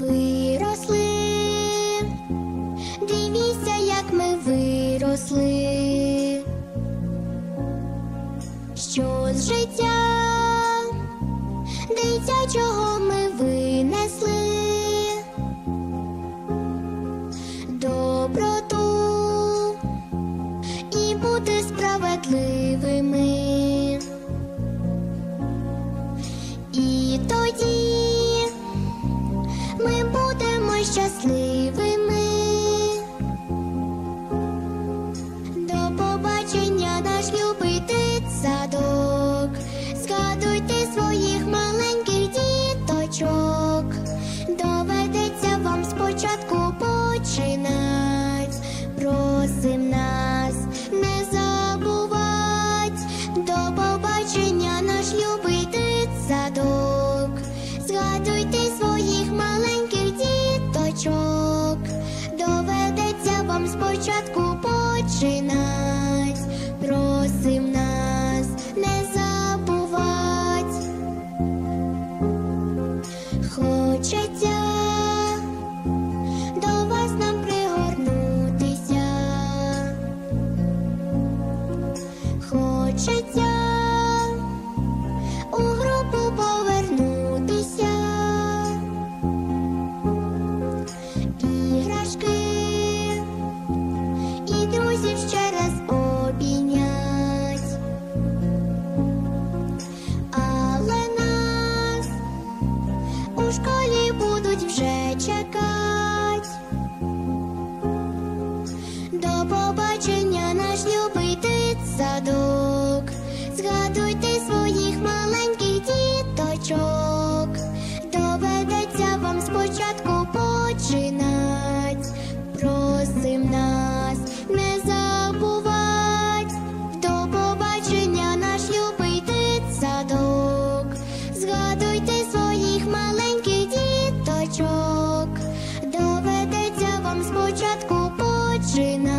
Виросли, дивіться, як ми виросли, що з життя дитячого ми винесли доброту. садок, згадуйте своїх маленьких діточок, доведеться вам спочатку починати, просим нас не забувать. Хочеться до вас нам пригорнутися, хочеться. будуть вже чекать. До побачення. Дружина